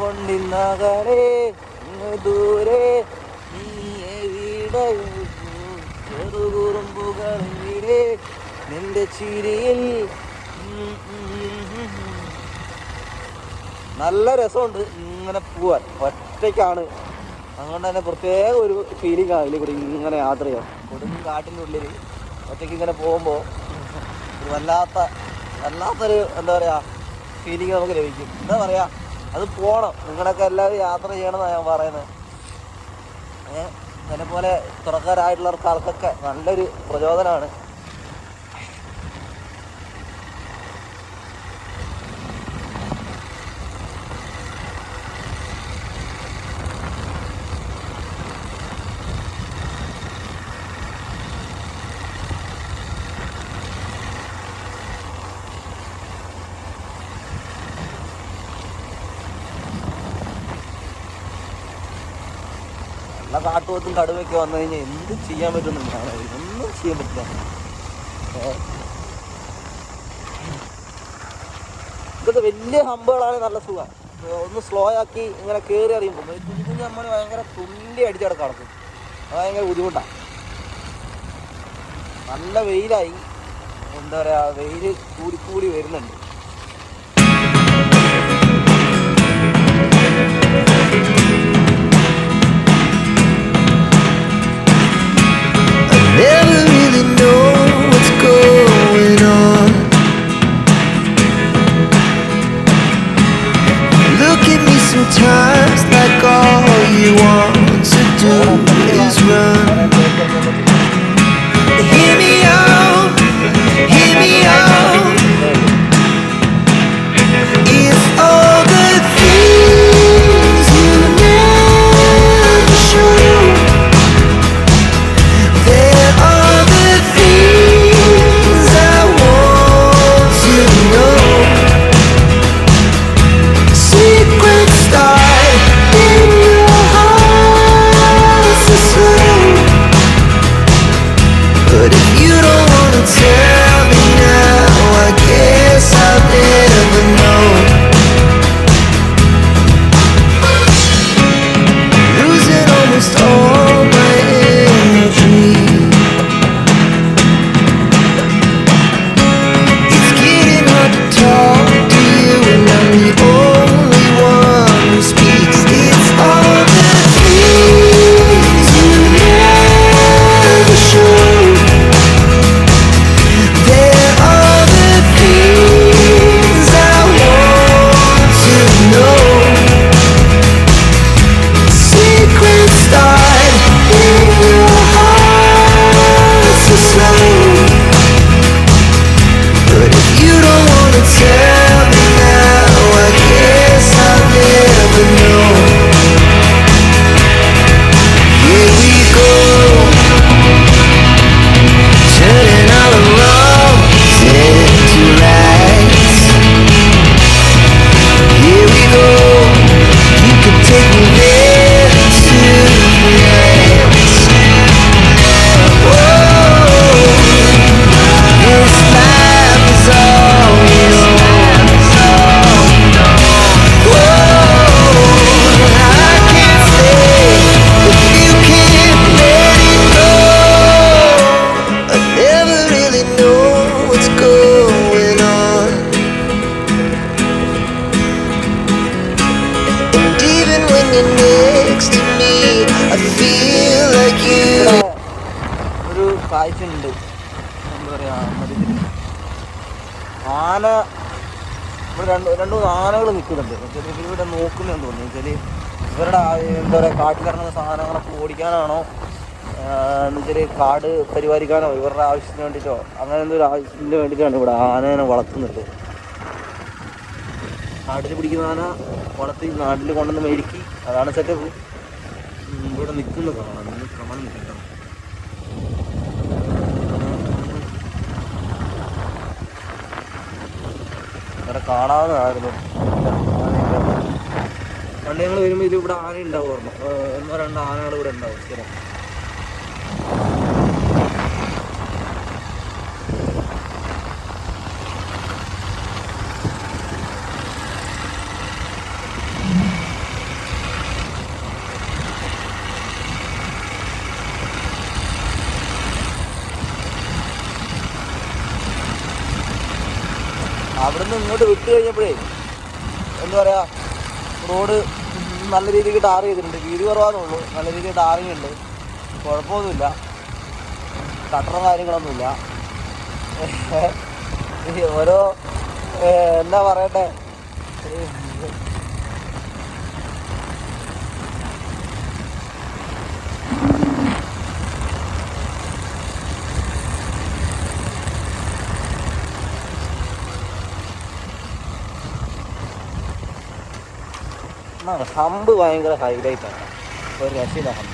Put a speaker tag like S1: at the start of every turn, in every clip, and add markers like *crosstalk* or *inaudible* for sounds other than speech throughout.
S1: കൊണ്ടിന്നകലെ ദൂരെ. നീ എവിടെ ചെറുകുറുമ്പുകളിവിടെ നിന്റെ ചിരിയിൽ. നല്ല രസമുണ്ട് ഇങ്ങനെ പോവാൻ. ഒറ്റയ്ക്കാണ്. അതുകൊണ്ട് തന്നെ പ്രത്യേക ഒരു ഫീലിംഗ് ആണ് കൂടി ഇങ്ങനെ യാത്ര ചെയ്യാം കൊടുങ്ങും കാട്ടിന്റെ ഉള്ളിൽ ഒറ്റയ്ക്ക് ഇങ്ങനെ പോകുമ്പോൾ വല്ലാത്ത വല്ലാത്തൊരു എന്താ പറയുക ഫീലിംഗ് നമുക്ക് ലഭിക്കും. എന്താ പറയുക അത് പോകണം നിങ്ങളൊക്കെ എല്ലാവരും യാത്ര ചെയ്യണമെന്നാണ് ഞാൻ പറയുന്നത്. ഏഹ് അതേപോലെ തുറക്കാരായിട്ടുള്ളവർക്ക് ആൾക്കൊക്കെ നല്ലൊരു പ്രചോദനമാണ്. നല്ല കാട്ടുപോത്തും കടുവയൊക്കെ വന്നു കഴിഞ്ഞാൽ എന്ത് ചെയ്യാൻ പറ്റുമെന്നാണ് ഒന്നും ചെയ്യാൻ പറ്റില്ല. ഇതൊക്കെ വലിയ ഹമ്പുകളാണ്. നല്ല സുഖം. ഒന്ന് സ്ലോ ആക്കി ഇങ്ങനെ കയറി അറിയുമ്പോൾ കുഞ്ഞു കുഞ്ഞു നമ്മൾ ഭയങ്കര തുള്ളി അടിച്ചവിടെ കിടക്കും അത് ഭയങ്കര ബുദ്ധിമുട്ടാണ് നല്ല വെയിലായി. എന്താ പറയുക വെയിൽ കൂടി കൂടി വരുന്നുണ്ട്. ഒരു കാഴ്ച ഉണ്ട് എന്താ പറയാ മരുന്നിൽ ആന ഇവിടെ രണ്ട് രണ്ട് മൂന്ന് ആനകൾ നിൽക്കുന്നുണ്ട് എന്നുവെച്ചാൽ ഇവിടെ നോക്കുന്നുണ്ടെന്ന് തോന്നുന്നു. വെച്ചാൽ ഇവരുടെ എന്താ പറയുക കാട്ടിലിറങ്ങുന്ന സാധനങ്ങളൊക്കെ ഓടിക്കാനാണോ എന്നുവെച്ചാൽ കാട് പരിപാലിക്കാനോ ഇവരുടെ ആവശ്യത്തിന് വേണ്ടിയിട്ടോ അങ്ങനെ എന്തൊരു ആവശ്യത്തിന് വേണ്ടിയിട്ടാണ് ഇവിടെ ആനേനെ വളർത്തുന്നത്. കാട്ടിൽ പിടിക്കുന്ന ആന വളർത്തി നാട്ടിൽ കൊണ്ടുവന്ന് മേടിക്കി. അതാണ് സെറ്റപ്പ് ഇവിടെ നിൽക്കുന്നത് കാണാം. കാണാൻ ഇവിടെ കാണാവുന്നതായിരുന്നു പണ്ട് ഞങ്ങൾ വരുമ്പോൾ ഇത് ഇവിടെ ആന ഉണ്ടാവുമായിരുന്നു ഒന്നോ രണ്ടോ ആനകൾ ഇവിടെ ഉണ്ടാവും സ്ഥിരം.
S2: അവിടുന്ന് ഇങ്ങോട്ട് വിട്ട് കഴിഞ്ഞപ്പോഴേ എന്താ പറയാ റോഡ് നല്ല രീതിക്ക് ടാർ ചെയ്തിട്ടുണ്ട്. വീതി കുറവാണെന്നുള്ളൂ നല്ല രീതിക്ക് ടാറിങ് ഉണ്ട്. കുഴപ്പമൊന്നുമില്ല. കട്ടറും കാര്യങ്ങളൊന്നുമില്ല. ഓരോ എന്താ പറയട്ടെ? ഹമ്പ് ഭയങ്കര ഹൈലൈറ്റ് ആണ്. ഒരു രക്ഷയില്ല ഹമ്പ്.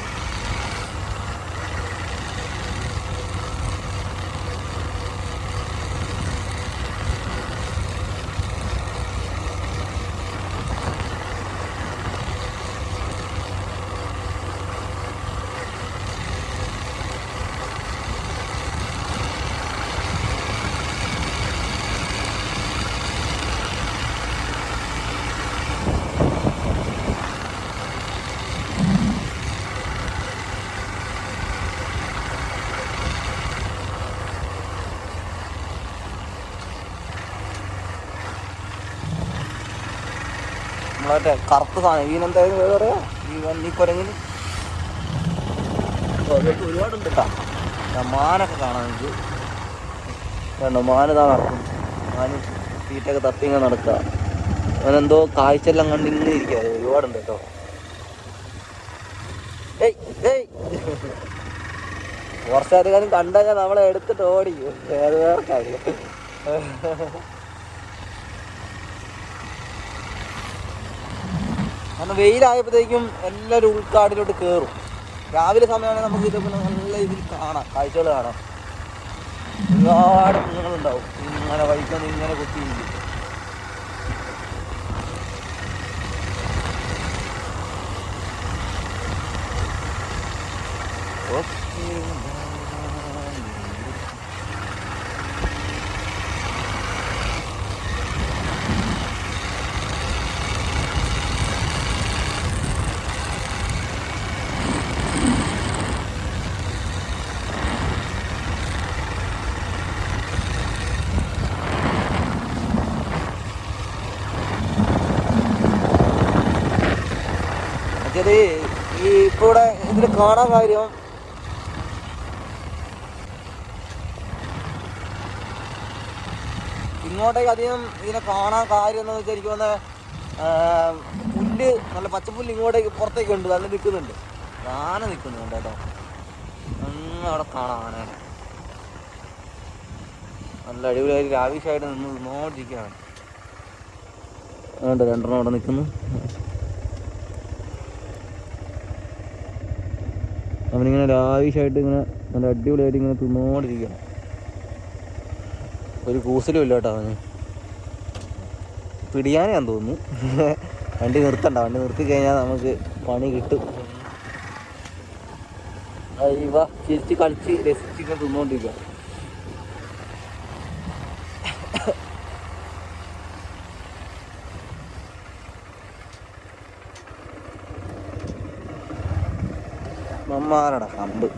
S2: നമ്മളെ കറുത്ത സാധനം. ഇതിനെന്തായാലും പേര് പറയാ? ഈ വന്നി കുരങ്ങിന്. ഒരുപാടുണ്ട് കേട്ടോ. മാനൊക്കെ കാണാൻ എനിക്ക് വേണ്ട മാനതാ നടക്കും മാന് തീറ്റൊക്കെ തപ്പിങ്ങ നടക്കുക. അവനെന്തോ കാഴ്ചയെല്ലാം കണ്ട് ഇങ്ങനെ ഇരിക്കുക. ഒരുപാടുണ്ട് കേട്ടോ. ഏയ് കണ്ടങ്ങ നമ്മളെ എടുത്തിട്ട് ഓടിക്കും. ഏത് വേറെ കാരണം വെയിലായപ്പോഴത്തേക്കും എല്ലാവരും ഉൾക്കാടിലോട്ട് കയറും രാവിലെ സമയമാണെങ്കിൽ നമുക്ക് ഇതൊക്കെ നല്ല ഇതിൽ കാണാം. കാഴ്ചകൾ കാണാം. ഒരുപാട് മൃഗങ്ങളുണ്ടാവും. ഇങ്ങനെ വഴിക്കൊന്ന് ഇങ്ങനെ കുത്തിയിരിക്കും. എന്നുവെച്ചാൽ ഈ ഇപ്പൊ ഇവിടെ ഇതിൽ കാണാൻ കാര്യം. ഇങ്ങോട്ടേക്ക് അധികം ഇതിനെ കാണാൻ കാര്യം എന്ന് വെച്ചാൽ എനിക്ക് വന്ന് പുല്ല് നല്ല പച്ചപ്പുല്ല് ഇങ്ങോട്ടേക്ക് പുറത്തേക്ക് ഉണ്ട് നല്ല നിൽക്കുന്നുണ്ട് ആന നിൽക്കുന്നുണ്ട് കേട്ടോ. അങ്ങ് അവിടെ കാണാം ആനേനെ. നല്ല അടിപൊളിയായിട്ട് ആവശ്യമായിട്ട് നിന്ന് അതുകൊണ്ട് രണ്ടെണ്ണം അവിടെ നിൽക്കുന്നു അവനിങ്ങനെ ലാവിഷായിട്ട് ഇങ്ങനെ നല്ല അടിപൊളിയായിട്ട് ഇങ്ങനെ തിന്നോണ്ടിരിക്കുകയാണ്. ഒരു കൂസലും ഇല്ല കേട്ടോ അവന്. പിടിയാനാന്ന് തോന്നുന്നു. *laughs* വണ്ടി നിർത്തണ്ട. വണ്ടി നിർത്തി കഴിഞ്ഞാൽ നമുക്ക് പണി കിട്ടും. ഇവ ചിരിച്ച് കളിച്ച് രസിച്ചിങ്ങനെ തിന്നോണ്ടിരിക്കുക മമ്മാരട കമ്പ്.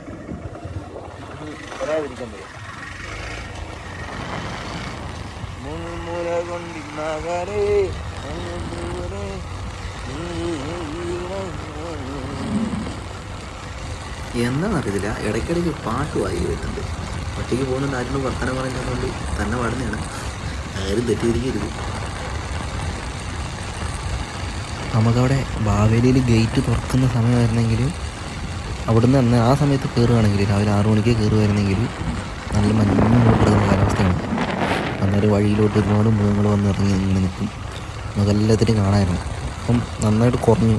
S3: എന്താണെന്നറിയത്തില്ല ഇടയ്ക്കിടയ്ക്ക് പാട്ട് വായി വരുന്നുണ്ട്. ഒറ്റയ്ക്ക് പോകുന്നുണ്ട് ആരും വർത്തമാനം പറയുന്നതുകൊണ്ട് തന്നെ പാടുന്നതാണ്. ആരും തെറ്റിദ്ധരിക്കരുത്. നമുക്കവിടെ ബാവേലിയിൽ ഗേറ്റ് തുറക്കുന്ന സമയമായിരുന്നെങ്കിൽ അവിടുന്ന് തന്നെ ആ സമയത്ത് കയറുകയാണെങ്കിൽ രാവിലെ ആറു മണിക്ക് കയറുമായിരുന്നെങ്കിൽ നല്ല മഞ്ഞ് കിടക്കുന്ന കാലാവസ്ഥയാണ്. അന്നേരം വഴിയിലോട്ട് ഒരുപാട് മൃഗങ്ങൾ വന്ന് ഇറങ്ങി ഇങ്ങനെ നിൽക്കും. നമുക്കെല്ലാത്തിനും കാണാമായിരുന്നു അപ്പം നന്നായിട്ട് കുറഞ്ഞു.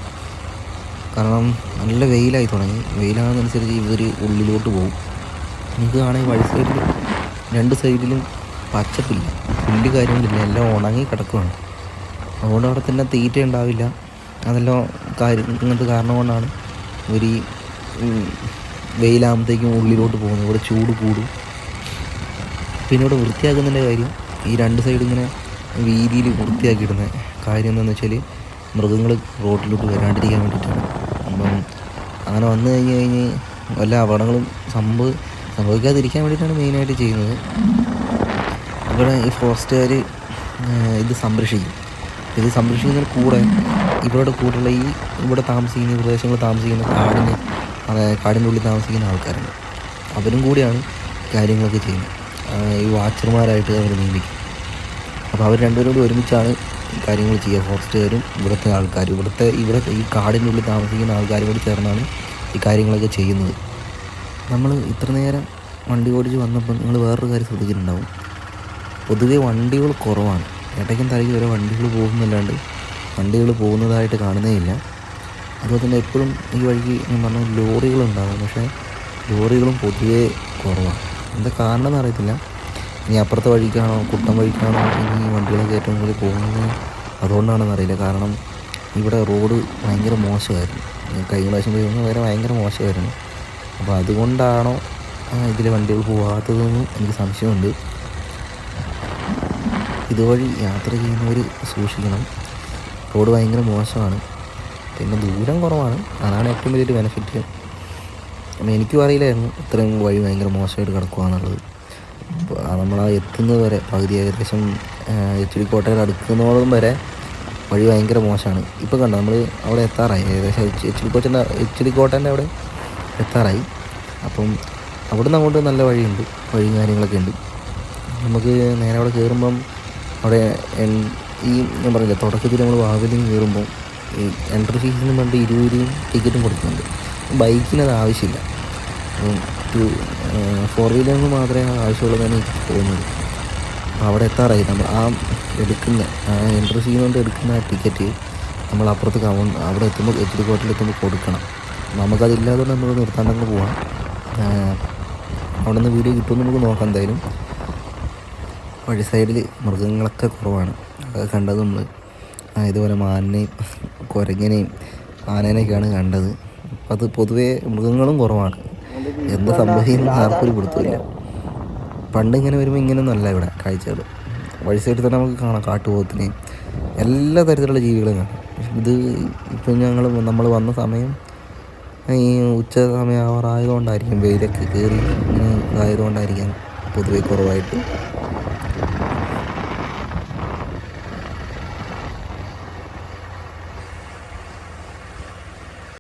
S3: കാരണം നല്ല വെയിലായി തുടങ്ങി. വെയിലാകുന്നതനുസരിച്ച് ഇവർ ഉള്ളിലോട്ട് പോകും. നിങ്ങൾക്ക് കാണാൻ വഴി സൈഡിൽ രണ്ട് സൈഡിലും പച്ചപ്പില്ല. പുല്ല് കാര്യങ്ങളില്ല. എല്ലാം ഉണങ്ങി കിടക്കുകയാണ് അതുകൊണ്ട് അവിടെ തന്നെ തീറ്റ ഉണ്ടാവില്ല. അതെല്ലാം കാര്യം ഇങ്ങനത്തെ കാരണം കൊണ്ടാണ് ഇവർ ഈ വെയിലാകുമ്പോഴത്തേക്കും ഉള്ളിലോട്ട് പോകുന്നു. ഇവിടെ ചൂട് കൂടും. പിന്നെ ഇവിടെ വൃത്തിയാക്കുന്നതിന്റെ കാര്യം ഈ രണ്ട് സൈഡ് ഇങ്ങനെ വീതിയിൽ വൃത്തിയാക്കിയിടുന്ന കാര്യം എന്താണെന്ന് വെച്ചാൽ മൃഗങ്ങൾ റോഡിലോട്ട് വരാണ്ടിരിക്കാൻ വേണ്ടിയിട്ടാണ്. അപ്പം അങ്ങനെ വന്നു കഴിഞ്ഞ് കഴിഞ്ഞ് വല്ല അപകടങ്ങളും സംഭവ സംഭവിക്കാതിരിക്കാൻ വേണ്ടിയിട്ടാണ് മെയിനായിട്ട് ചെയ്യുന്നത്. ഇവിടെ ഈ ഫോറസ്റ്റുകാർ ഇത് സംരക്ഷിക്കും. ഇത് സംരക്ഷിക്കുന്നതിന് കൂടെ ഇവരുടെ കൂടെയുള്ള ഈ ഇവിടെ താമസിക്കുന്ന ഈ പ്രദേശങ്ങളിൽ താമസിക്കുന്ന കാടിന് കാടിന്റെ ഉള്ളിൽ താമസിക്കുന്ന ആൾക്കാരുണ്ട്. അവരും കൂടിയാണ് കാര്യങ്ങളൊക്കെ ചെയ്യുന്നത്. ഈ വാച്ചർമാരായിട്ട് അവർ നിയമിക്കും. അപ്പോൾ അവർ രണ്ടുപേരും ഒരുമിച്ചാണ് കാര്യങ്ങൾ ചെയ്യുക. ഫോറസ്റ്റുകാരും ഇവിടുത്തെ ആൾക്കാരും. ഇവിടുത്തെ ഇവിടെ ഈ കാടിന്റെ ഉള്ളിൽ താമസിക്കുന്ന ആൾക്കാരും കൂടി ചേർന്നാണ് ഈ കാര്യങ്ങളൊക്കെ ചെയ്യുന്നത്. നമ്മൾ ഇത്ര നേരം വണ്ടി ഓടിച്ച് വന്നപ്പോൾ നിങ്ങൾ വേറൊരു കാര്യം ശ്രദ്ധിച്ചിട്ടുണ്ടാവും. പൊതുവേ വണ്ടികൾ കുറവാണ്. ഇടയ്ക്കും തലയ്ക്കും വരെ വണ്ടികൾ പോകുന്നല്ലാണ്ട് വണ്ടികൾ പോകുന്നതായിട്ട് കാണുന്നേ ഇല്ല. അതുപോലെ തന്നെ എപ്പോഴും ഈ വഴിക്ക് ഞാൻ പറഞ്ഞ ലോറികളുണ്ടാകും പക്ഷേ ലോറികളും പൊതുവേ കുറവാണ്. എന്താ കാരണം എന്ന് അറിയത്തില്ല. ഇനി അപ്പുറത്തെ വഴിക്കാണോ കുട്ടം വഴിക്കാണോ ഇനി വണ്ടികളൊക്കെ ഏറ്റവും കൂടുതൽ പോകുന്നത്? അതുകൊണ്ടാണെന്ന് അറിയില്ല. കാരണം ഇവിടെ റോഡ് ഭയങ്കര മോശമായിരുന്നു. കഴിഞ്ഞ പ്രാവശ്യം പോയി വരെ ഭയങ്കര മോശമായിരുന്നു. അപ്പോൾ അതുകൊണ്ടാണോ ഇതിൽ വണ്ടികൾ പോകാത്തതെന്നും എനിക്ക് സംശയമുണ്ട്. ഇതുവഴി യാത്ര ചെയ്യുന്നവർ സൂക്ഷിക്കണം. റോഡ് ഭയങ്കര മോശമാണ്. പിന്നെ ദൂരം കുറവാണ്. അതാണ് ഏറ്റവും വലിയൊരു ബെനിഫിറ്റ് അപ്പം എനിക്കും അറിയില്ലായിരുന്നു ഇത്രയും വഴി ഭയങ്കര മോശമായിട്ട് കിടക്കുകയെന്നുള്ളത് അപ്പോൾ നമ്മൾ ആ എത്തുന്നത് വരെ പകുതി ഏകദേശം എച്ച് കോട്ടയിൽ അടുക്കുന്നതോളം വരെ വഴി ഭയങ്കര മോശമാണ്. ഇപ്പോൾ കണ്ടോ നമ്മൾ അവിടെ എത്താറായി. ഏകദേശം എച്ച് ഡി കോട്ടന്റെ എച്ച് ഡി അവിടെ എത്താറായി. അപ്പം അവിടെ നിന്ന് അങ്ങോട്ട് നല്ല വഴിയുണ്ട്. വഴിയും കാര്യങ്ങളൊക്കെ ഉണ്ട്. നമുക്ക് നേരെ അവിടെ കയറുമ്പം അവിടെ ഈ ഞാൻ പറഞ്ഞില്ല തുടക്കത്തിൽ നമ്മൾ വാവിലും കയറുമ്പോൾ എൻട്രി ഫീസിന് വേണ്ടി ഇരുപത് രൂപയും ടിക്കറ്റും കൊടുക്കുന്നുണ്ട്. ബൈക്കിന് അത് ആവശ്യമില്ല. ടു ഫോർ വീലറിന് മാത്രമേ ആവശ്യമുള്ളൂ ആവശ്യമുള്ളതാണ് എനിക്ക് തോന്നുന്നത്. അപ്പോൾ അവിടെ എത്താറായി. നമ്മൾ ആ എടുക്കുന്ന ആ എൻട്രി ഫീ കൊണ്ട് എടുക്കുന്ന ടിക്കറ്റ് നമ്മൾ അപ്പുറത്ത് കൗൺ അവിടെ എത്തുമ്പോൾ എച്ച് കോട്ടിൽ എത്തുമ്പോൾ കൊടുക്കണം. നമുക്കതില്ലാതെ നമ്മൾ നിർത്താണ്ടങ്ങ് പോവാം. അവിടെ നിന്ന് വീഡിയോ കിട്ടുമെന്ന് നമുക്ക് നോക്കാം എന്തായാലും. വഴി സൈഡിൽ മൃഗങ്ങളൊക്കെ കുറവാണ്. അതൊക്കെ കണ്ടത് നമ്മൾ ഇതുപോലെ മാനിനെയും കുരങ്ങനെയും ആനേനെയൊക്കെയാണ് കണ്ടത്. അപ്പം അത് പൊതുവേ മൃഗങ്ങളും കുറവാണ്. എന്താ സംഭവിക്കുന്ന ആർക്കും ഒരു പിടുത്തമില്ല പണ്ട് ഇങ്ങനെ വരുമ്പോൾ ഇങ്ങനെയൊന്നും അല്ല ഇവിടെ കാഴ്ചകൾ. വഴി സൈഡിൽ തന്നെ നമുക്ക് കാണാം കാട്ടുപോകത്തിനെയും എല്ലാ തരത്തിലുള്ള ജീവികളും കാണാം. ഇത് ഇപ്പം ഞങ്ങൾ നമ്മൾ വന്ന സമയം ഈ ഉച്ച സമയം ആവാറായതുകൊണ്ടായിരിക്കും വെയിലൊക്കെ കയറി ഇങ്ങനെ ഇതായതുകൊണ്ടായിരിക്കാം പൊതുവെ കുറവായിട്ട്.